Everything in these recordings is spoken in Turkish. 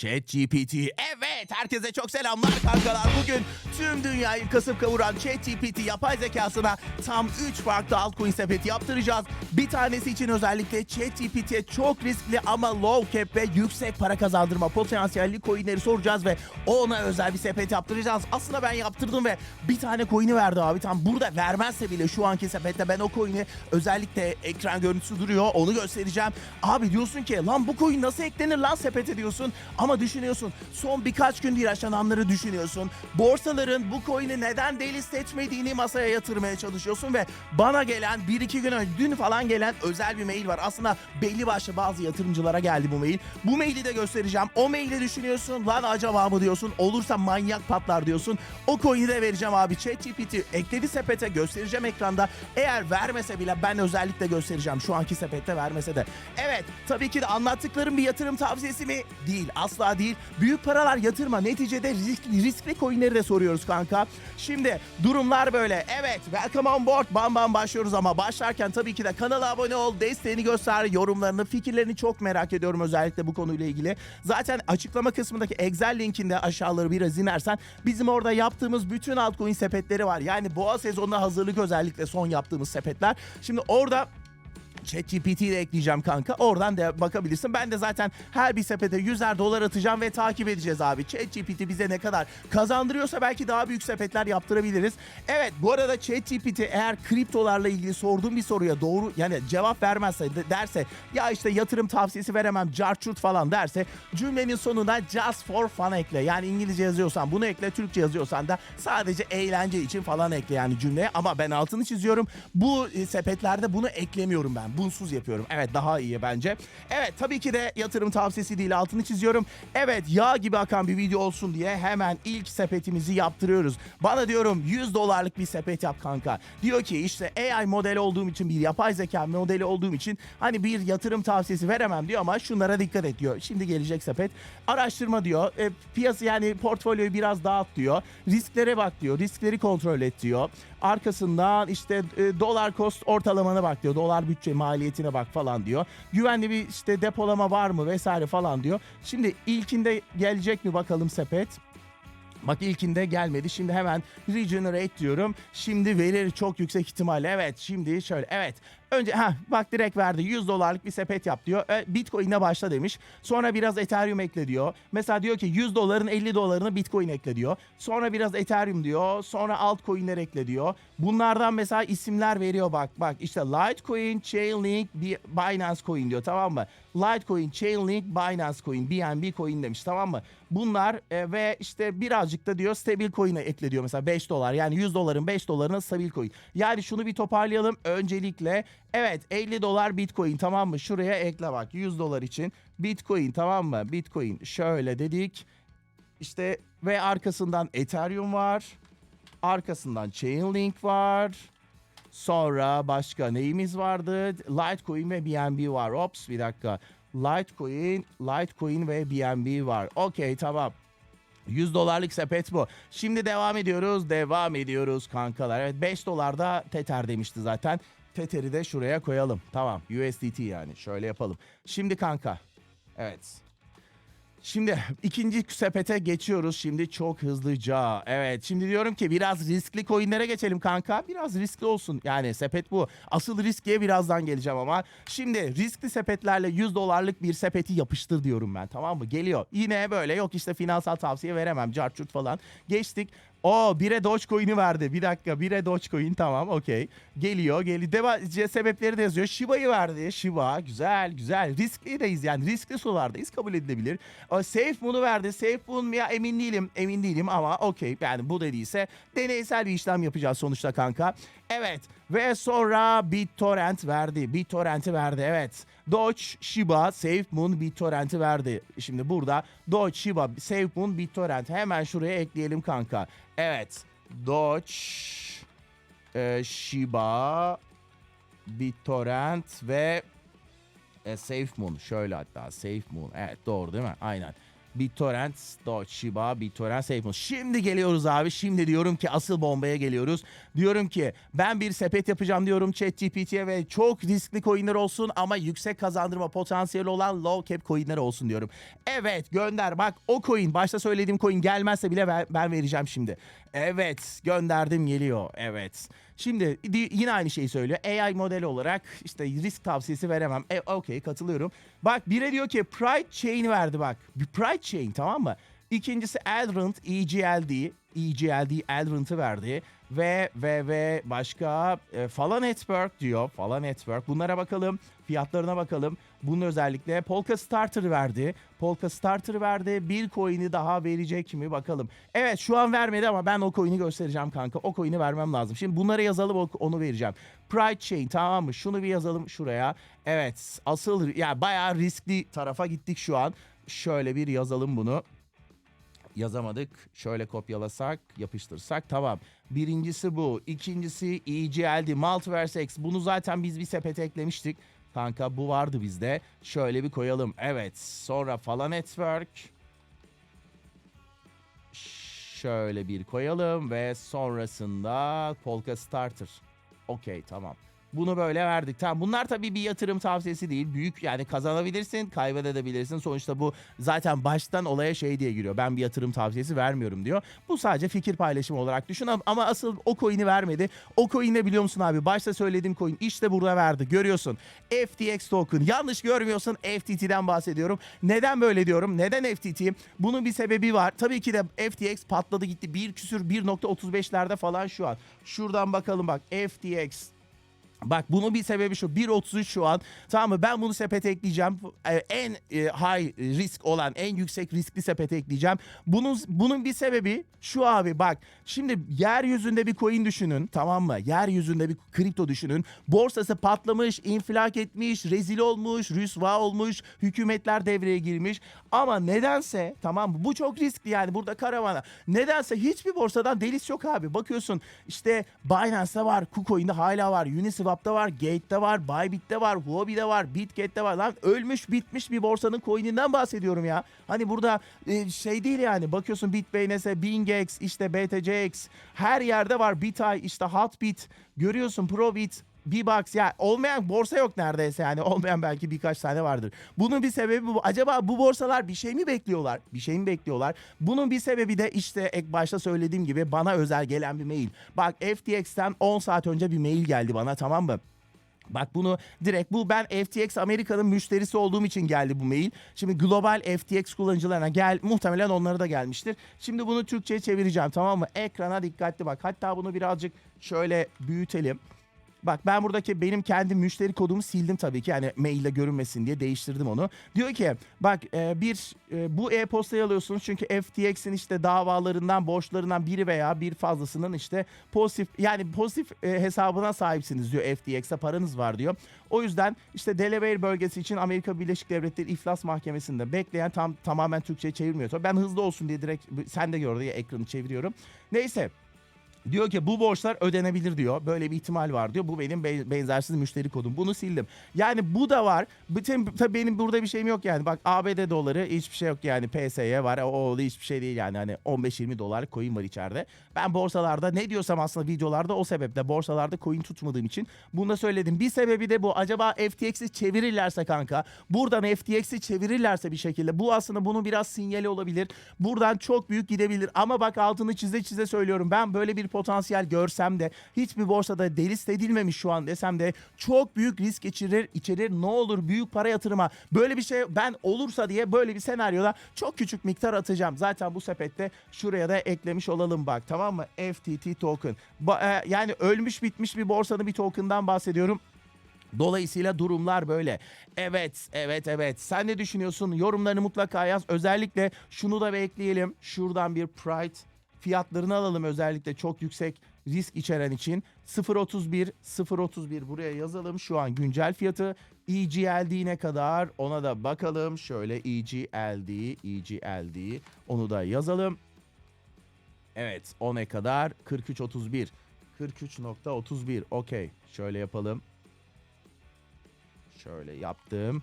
ChatGPT. Evet, herkese çok selamlar kankalar. Bugün tüm dünyayı kasıp kavuran ChatGPT yapay zekasına tam 3 farklı altcoin sepeti yaptıracağız. Bir tanesi için özellikle ChatGPT'ye çok riskli ama low cap ve yüksek para kazandırma potansiyelli coinleri soracağız ve ona özel bir sepet yaptıracağız. Aslında ben yaptırdım ve bir tane coin'i verdi abi. Tam burada vermezse bile şu anki sepette ben o coin'i özellikle ekran görüntüsü duruyor. Onu göstereceğim. Abi diyorsun ki lan bu coin nasıl eklenir lan sepete diyorsun. Ama düşünüyorsun. Son birkaç gündür yaşananları düşünüyorsun. Borsaların bu coin'i neden delist etmediğini masaya yatırmaya çalışıyorsun ve bana gelen bir iki gün önce dün falan gelen özel bir mail var. Aslında belli başlı bazı yatırımcılara geldi bu mail. Bu maili de göstereceğim. O maili düşünüyorsun. Lan acaba mı diyorsun. Olursa manyak patlar diyorsun. O coin'i de vereceğim abi. ChatGPT ekledi sepete göstereceğim ekranda. Eğer vermese bile ben özellikle göstereceğim. Şu anki sepette vermese de. Evet tabii ki de anlattıklarım bir yatırım tavsiyesi mi? Değil. Asla değil. Büyük paralar yatırma. Neticede riskli, riskli coinleri de soruyoruz kanka. Şimdi durumlar böyle. Evet welcome on board. Bam bam başlıyoruz ama başlarken tabii ki de kanala abone ol. Desteğini göster. Yorumlarını, fikirlerini çok merak ediyorum özellikle bu konuyla ilgili. Zaten açıklama kısmındaki Excel linkinde aşağıları biraz inersen bizim orada yaptığımız bütün altcoin sepetleri var. Yani boğa sezonuna hazırlık özellikle son yaptığımız sepetler. Şimdi orada ChatGPT'yi de ekleyeceğim kanka. Oradan da bakabilirsin. Ben de zaten her bir sepete 100'er dolar atacağım ve takip edeceğiz abi. ChatGPT bize ne kadar kazandırıyorsa belki daha büyük sepetler yaptırabiliriz. Evet bu arada ChatGPT eğer kriptolarla ilgili sorduğum bir soruya doğru yani cevap vermezse de- derse ya işte yatırım tavsiyesi veremem carçurt falan derse cümlenin sonuna just for fun ekle. Yani İngilizce yazıyorsan bunu ekle, Türkçe yazıyorsan da sadece eğlence için falan ekle yani cümleye. Ama ben altını çiziyorum. Bu e, sepetlerde bunu eklemiyorum ben. Bunsuz yapıyorum. Evet daha iyi bence. Evet tabii ki de yatırım tavsiyesi değil altını çiziyorum. Evet yağ gibi akan bir video olsun diye hemen ilk sepetimizi yaptırıyoruz. Bana diyorum 100 dolarlık bir sepet yap kanka. Diyor ki işte AI modeli olduğum için bir yapay zeka modeli olduğum için hani bir yatırım tavsiyesi veremem diyor ama şunlara dikkat et diyor. Şimdi gelecek sepet. Araştırma diyor. E, piyasa yani portfolyoyu biraz dağıt diyor. Risklere bak diyor. Riskleri kontrol et diyor. Arkasından işte e, dolar cost ortalamana bak diyor. Dolar bütçe maliyetine bak falan diyor. Güvenli bir işte depolama var mı vesaire falan diyor. Şimdi ilkinde gelecek mi bakalım sepet. Bak ilkinde gelmedi. Şimdi hemen regenerate diyorum. Şimdi verir çok yüksek ihtimalle. Evet şimdi şöyle evet. Önce ha bak direkt verdi 100 dolarlık bir sepet yap diyor. E, Bitcoin'e başla demiş. Sonra biraz Ethereum ekle diyor. Mesela diyor ki 100 doların 50 dolarını Bitcoin ekle diyor. Sonra biraz Ethereum diyor. Sonra altcoin'ler ekle diyor. Bunlardan mesela isimler veriyor bak. Bak işte Litecoin, Chainlink, Bi- Binance Coin diyor tamam mı? Litecoin, Chainlink, Binance Coin, BNB Coin demiş tamam mı? Bunlar e, ve işte birazcık da diyor stabil coin'e ekle diyor mesela 5 dolar. Yani 100 doların 5 dolarına stabil coin. Yani şunu bir toparlayalım. Öncelikle evet 50 dolar Bitcoin tamam mı? Şuraya ekle bak 100 dolar için Bitcoin tamam mı? Bitcoin şöyle dedik. İşte ve arkasından Ethereum var. Arkasından Chainlink var. Sonra başka neyimiz vardı? Litecoin ve BNB var. Ops bir dakika. Litecoin, Litecoin ve BNB var. Okey tamam. 100 dolarlık sepet bu. Şimdi devam ediyoruz. Devam ediyoruz kankalar. Evet 5 dolarda Tether demişti zaten. Tether'i de şuraya koyalım. Tamam. USDT yani. Şöyle yapalım. Şimdi kanka. Evet. Şimdi ikinci sepete geçiyoruz şimdi çok hızlıca. Evet şimdi diyorum ki biraz riskli coinlere geçelim kanka. Biraz riskli olsun. Yani sepet bu. Asıl riskiye birazdan geleceğim ama. Şimdi riskli sepetlerle 100 dolarlık bir sepeti yapıştır diyorum ben tamam mı? Geliyor. Yine böyle yok işte finansal tavsiye veremem. Carçurt falan. Geçtik. O bire Dogecoin'i verdi. Bir dakika bire Dogecoin tamam okey. Geliyor geliyor. Deva sebepleri de yazıyor. Shiba'yı verdi. Shiba güzel güzel. Risklideyiz yani. Riskli sulardayız. Kabul edilebilir. O Safe Moon'u verdi. Safe Moon mu ya emin değilim. Emin değilim ama okey. Yani bu dediyse deneysel bir işlem yapacağız sonuçta kanka. Evet. Ve sonra BitTorrent verdi. BitTorrent'i verdi evet. Doge, Shiba, SafeMoon, BitTorrent'i verdi. Şimdi burada Doge, Shiba, SafeMoon, BitTorrent. Hemen şuraya ekleyelim kanka. Evet. Doge, e, Shiba, BitTorrent ve e, SafeMoon. Şöyle hatta SafeMoon. Evet doğru değil mi? Aynen. BitTorrent, Shiba, BitTorrent, SafeMoon. Şimdi geliyoruz abi. Şimdi diyorum ki asıl bombaya geliyoruz. Diyorum ki ben bir sepet yapacağım diyorum ChatGPT'ye ve çok riskli coinler olsun ama yüksek kazandırma potansiyeli olan low cap coinler olsun diyorum. Evet gönder bak o coin başta söylediğim coin gelmezse bile ben, ben vereceğim şimdi. Evet gönderdim geliyor. Evet. Şimdi di- yine aynı şeyi söylüyor. AI model olarak işte risk tavsiyesi veremem. E, Okey katılıyorum. Bak biri diyor ki Pride Chain verdi bak. Bir Pride Chain tamam mı? İkincisi Elrond EGLD. EGLD Elrond'ı verdi. Ve ve ve başka e, Fala Network diyor. Fala Network. Bunlara bakalım. Fiyatlarına bakalım. Bunun özellikle Polka Starter verdi. Polka Starter verdi. Bir coin'i daha verecek mi bakalım. Evet şu an vermedi ama ben o coin'i göstereceğim kanka. O coin'i vermem lazım. Şimdi bunları yazalım onu vereceğim. Pride Chain tamam mı? Şunu bir yazalım şuraya. Evet asıl ya yani bayağı riskli tarafa gittik şu an. Şöyle bir yazalım bunu yazamadık. Şöyle kopyalasak, yapıştırsak tamam. Birincisi bu. İkincisi EGLD, Multiverse X. Bunu zaten biz bir sepete eklemiştik. Kanka bu vardı bizde. Şöyle bir koyalım. Evet. Sonra Fala Network. Şöyle bir koyalım ve sonrasında Polka Starter. Okey tamam. Bunu böyle verdik. Tamam bunlar tabii bir yatırım tavsiyesi değil. Büyük yani kazanabilirsin, kaybedebilirsin. Sonuçta bu zaten baştan olaya şey diye giriyor. Ben bir yatırım tavsiyesi vermiyorum diyor. Bu sadece fikir paylaşımı olarak düşün ama- asıl o coin'i vermedi. O coin ne biliyor musun abi? Başta söylediğim coin işte burada verdi. Görüyorsun. FTX token. Yanlış görmüyorsun. FTT'den bahsediyorum. Neden böyle diyorum? Neden FTT? Bunun bir sebebi var. Tabii ki de FTX patladı gitti. Bir küsür 1.35'lerde falan şu an. Şuradan bakalım bak. FTX Bak bunun bir sebebi şu 1.33 şu an. Tamam mı? Ben bunu sepete ekleyeceğim. Ee, en e, high risk olan en yüksek riskli sepete ekleyeceğim. Bunun bunun bir sebebi şu abi bak. Şimdi yeryüzünde bir coin düşünün tamam mı? Yeryüzünde bir kripto düşünün. Borsası patlamış infilak etmiş rezil olmuş rüsva olmuş hükümetler devreye girmiş. Ama nedense tamam mı? Bu çok riskli yani burada karavana. Nedense hiçbir borsadan delis yok abi. Bakıyorsun işte Binance'da var KuCoin'de hala var Uniswap'ta var Gate'de var Bybit'te var Huobi'de var Bitget'te var. Lan ölmüş bitmiş bir borsanın coin'inden bahsediyorum ya. Hani burada e, şey değil yani bakıyorsun Bitbaines'e BingX işte BTCX her yerde var. Bitay işte Hotbit görüyorsun Probit B-Box ya olmayan borsa yok neredeyse yani olmayan belki birkaç tane vardır. Bunun bir sebebi bu. Acaba bu borsalar bir şey mi bekliyorlar? Bir şey mi bekliyorlar? Bunun bir sebebi de işte ek başta söylediğim gibi bana özel gelen bir mail. Bak FTX'ten 10 saat önce bir mail geldi bana tamam mı? Bak bunu direkt bu ben FTX Amerika'nın müşterisi olduğum için geldi bu mail. Şimdi global FTX kullanıcılarına gel muhtemelen onlara da gelmiştir. Şimdi bunu Türkçe'ye çevireceğim tamam mı? Ekrana dikkatli bak. Hatta bunu birazcık şöyle büyütelim. Bak ben buradaki benim kendi müşteri kodumu sildim tabii ki. Yani maille görünmesin diye değiştirdim onu. Diyor ki bak e, bir e, bu e-postayı alıyorsunuz çünkü FTX'in işte davalarından borçlarından biri veya bir fazlasının işte pozitif yani pozitif e, hesabına sahipsiniz diyor FTX'e paranız var diyor. O yüzden işte Delaware bölgesi için Amerika Birleşik Devletleri İflas Mahkemesi'nde bekleyen tam tamamen Türkçe'ye çevirmiyor. Tabii ben hızlı olsun diye direkt sen de gör diye ekranı çeviriyorum. Neyse Diyor ki bu borçlar ödenebilir diyor. Böyle bir ihtimal var diyor. Bu benim be- benzersiz müşteri kodum. Bunu sildim. Yani bu da var. Bütün tabii benim burada bir şeyim yok yani. Bak ABD doları hiçbir şey yok yani. PSY var. O, o da hiçbir şey değil yani. Hani 15-20 dolar coin var içeride. Ben borsalarda ne diyorsam aslında videolarda o sebeple borsalarda coin tutmadığım için bunu da söyledim. Bir sebebi de bu. Acaba FTX'i çevirirlerse kanka. Buradan FTX'i çevirirlerse bir şekilde. Bu aslında bunun biraz sinyali olabilir. Buradan çok büyük gidebilir. Ama bak altını çize çize söylüyorum. Ben böyle bir potansiyel görsem de hiçbir borsada delist edilmemiş şu an desem de çok büyük risk içerir, içerir. Ne olur büyük para yatırıma. Böyle bir şey ben olursa diye böyle bir senaryoda çok küçük miktar atacağım. Zaten bu sepette şuraya da eklemiş olalım bak tamam mı? FTT token. Ba- e, yani ölmüş bitmiş bir borsanın bir token'dan bahsediyorum. Dolayısıyla durumlar böyle. Evet, evet, evet. Sen ne düşünüyorsun? Yorumlarını mutlaka yaz. Özellikle şunu da bir ekleyelim. Şuradan bir Pride fiyatlarını alalım özellikle çok yüksek risk içeren için. 0.31, 0.31 buraya yazalım. Şu an güncel fiyatı. EGLD ne kadar? Ona da bakalım. Şöyle EGLD, EGLD. Onu da yazalım. Evet, o ne kadar? 43.31. 43.31. Okey. Şöyle yapalım. Şöyle yaptım.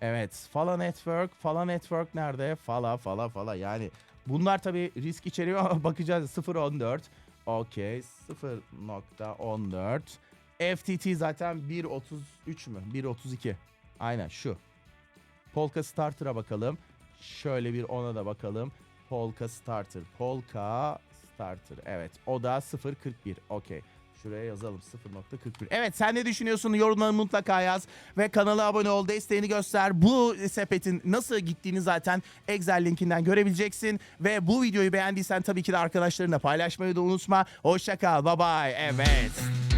Evet. Fala Network. Fala Network nerede? Fala fala fala. Yani bunlar tabii risk içeriyor ama bakacağız. 0.14. Okey. 0.14. FTT zaten 1.33 mü? 1.32. Aynen şu. Polka Starter'a bakalım. Şöyle bir ona da bakalım. Polka Starter. Polka Starter. Evet. O da 0.41. Okey. Şuraya yazalım 0.41. Evet sen ne düşünüyorsun? Yorumları mutlaka yaz. Ve kanala abone ol. Desteğini göster. Bu sepetin nasıl gittiğini zaten Excel linkinden görebileceksin. Ve bu videoyu beğendiysen tabii ki de arkadaşlarınla paylaşmayı da unutma. Hoşça kal. Bye bye. Evet.